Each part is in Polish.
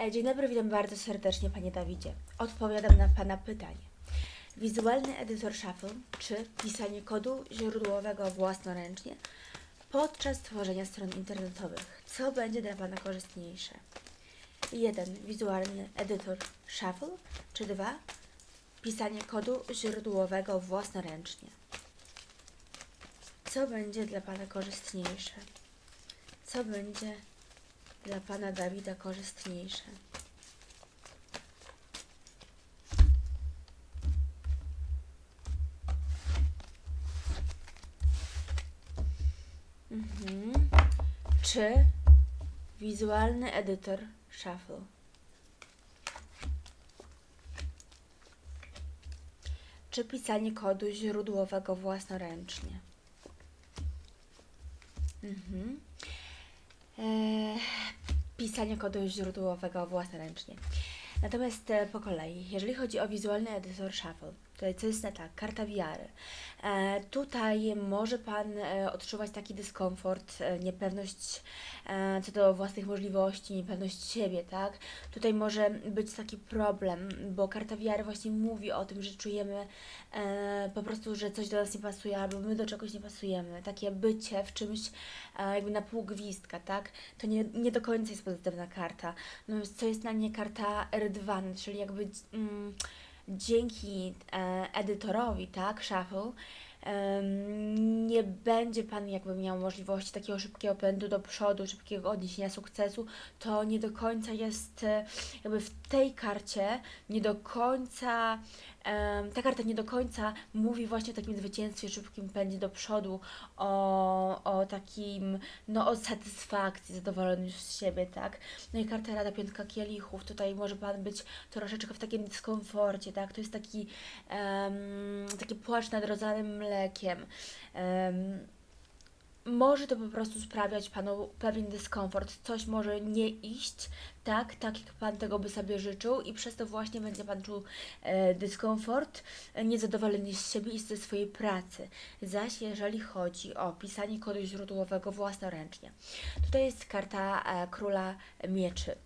E, Dzień dobry, witam bardzo serdecznie Panie Dawidzie. Odpowiadam na Pana pytanie. Wizualny edytor Shuffle czy pisanie kodu źródłowego własnoręcznie podczas tworzenia stron internetowych. Co będzie dla Pana korzystniejsze? 1. Wizualny edytor Shuffle czy 2. Pisanie kodu źródłowego własnoręcznie. Co będzie dla Pana korzystniejsze? Co będzie dla Pana Dawida korzystniejsze? Mhm. Czy wizualny edytor Shuffle? Czy pisanie kodu źródłowego własnoręcznie? Mhm. Eee, pisanie kodu źródłowego własnoręcznie. Natomiast e, po kolei, jeżeli chodzi o wizualny edytor Shuffle, tutaj co jest nie tak, karta wiary. E, tutaj może Pan e, odczuwać taki dyskomfort, e, niepewność e, co do własnych możliwości, niepewność siebie, tak? Tutaj może być taki problem, bo karta wiary właśnie mówi o tym, że czujemy e, po prostu, że coś do nas nie pasuje, albo my do czegoś nie pasujemy. Takie bycie w czymś e, jakby na pół gwizdka, tak? To nie, nie do końca jest pozytywna karta. Natomiast co jest na nie karta R2, czyli jakby mm, dzięki e, edytorowi, tak, Shuffle, nie będzie Pan jakby miał możliwości takiego szybkiego pędu do przodu, szybkiego odniesienia sukcesu, to nie do końca jest e, jakby w tej karcie nie do końca ta karta nie do końca mówi właśnie o takim zwycięstwie, szybkim pędzie do przodu, o, o takim, no o satysfakcji, zadowoleniu z siebie, tak? No i karta Rada Piątka Kielichów, tutaj może Pan być troszeczkę w takim dyskomforcie, tak? To jest taki, em, taki płacz nad mlekiem. Em, może to po prostu sprawiać Panu pewien dyskomfort, coś może nie iść tak, tak jak Pan tego by sobie życzył i przez to właśnie będzie Pan czuł e, dyskomfort, e, niezadowolenie z siebie i ze swojej pracy. Zaś jeżeli chodzi o pisanie kodu źródłowego własnoręcznie, tutaj jest karta e, Króla Mieczy.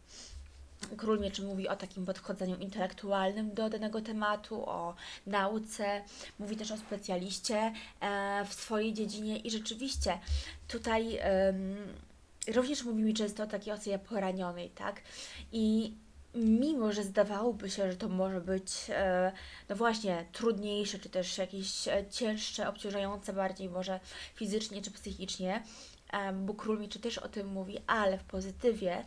Król Mieczy mówi o takim podchodzeniu intelektualnym do danego tematu, o nauce, mówi też o specjaliście e, w swojej dziedzinie i rzeczywiście tutaj również mówi mi często o takiej osobie poranionej, tak? I mimo, że zdawałoby się, że to może być e, no właśnie trudniejsze, czy też jakieś e, cięższe, obciążające bardziej może fizycznie czy psychicznie, bo król mieczy też o tym mówi, ale w pozytywie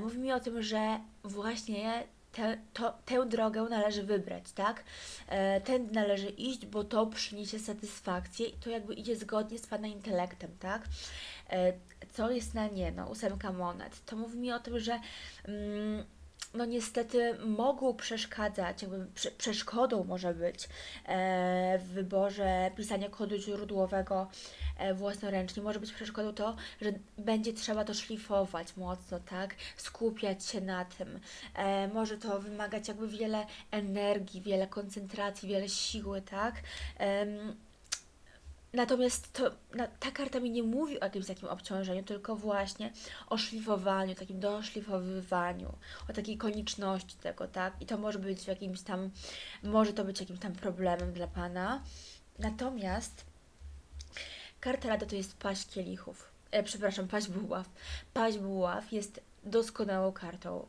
mówi mi o tym, że właśnie tę, to, tę drogę należy wybrać, tak? E, ten należy iść, bo to przyniesie satysfakcję i to jakby idzie zgodnie z Pana intelektem, tak? E, co jest na nie? No, ósemka monet. To mówi mi o tym, że mm, no niestety mogą przeszkadzać, jakby prze, przeszkodą może być e, w wyborze pisania kodu źródłowego e, własnoręcznie. Może być przeszkodą to, że będzie trzeba to szlifować mocno, tak? Skupiać się na tym. E, może to wymagać jakby wiele energii, wiele koncentracji, wiele siły, tak? Natomiast to, na, ta karta mi nie mówi o jakimś takim obciążeniu, tylko właśnie o szlifowaniu, takim doszlifowywaniu, o takiej konieczności tego, tak? I to może być jakimś tam, może to być jakimś tam problemem dla Pana. Natomiast karta Rada to jest paść kielichów. E, przepraszam, paść buław. Paść buław jest doskonałą kartą.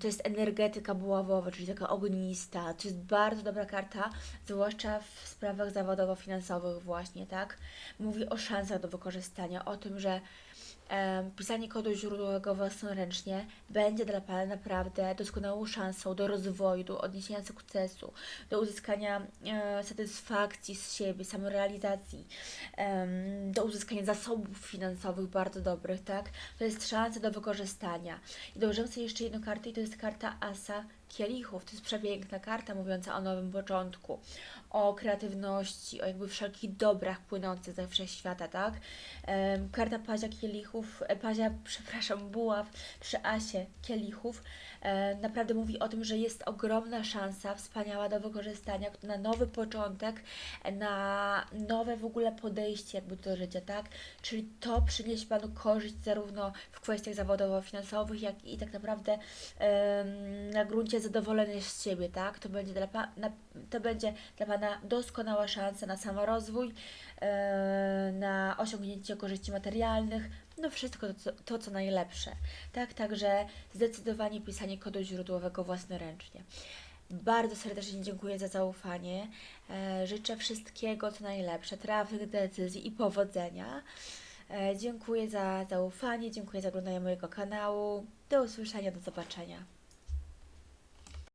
To jest energetyka buławowa, czyli taka ognista. To jest bardzo dobra karta, zwłaszcza w sprawach zawodowo-finansowych właśnie, tak? Mówi o szansach do wykorzystania, o tym, że pisanie kodu źródłowego własnoręcznie będzie dla Pana naprawdę doskonałą szansą do rozwoju, do odniesienia sukcesu, do uzyskania e, satysfakcji z siebie, samorealizacji, do uzyskania zasobów finansowych bardzo dobrych, tak? To jest szansa do wykorzystania. I dołożymy sobie jeszcze jedną kartę i to jest karta Asa kielichów to jest przepiękna karta mówiąca o nowym początku, o kreatywności, o jakby wszelkich dobrach płynących ze wszechświata, tak? Karta pazia kielichów, e, pazia, przepraszam, buław przy asie kielichów e, naprawdę mówi o tym, że jest ogromna szansa, wspaniała do wykorzystania na nowy początek, na nowe w ogóle podejście jakby do życia, tak? Czyli to przyniesie Panu korzyść zarówno w kwestiach zawodowo-finansowych, jak i tak naprawdę na gruncie zadowolenia z siebie, tak? To będzie dla, pa, na, to będzie dla Pana doskonała szansa na samorozwój, e, na osiągnięcie korzyści materialnych, no wszystko to, to, co najlepsze, tak? Także zdecydowanie pisanie kodu źródłowego własnoręcznie. Bardzo serdecznie dziękuję za zaufanie. E, życzę wszystkiego co najlepsze, trafnych decyzji i powodzenia. E, dziękuję za zaufanie, dziękuję za oglądanie mojego kanału. Do usłyszenia, do zobaczenia.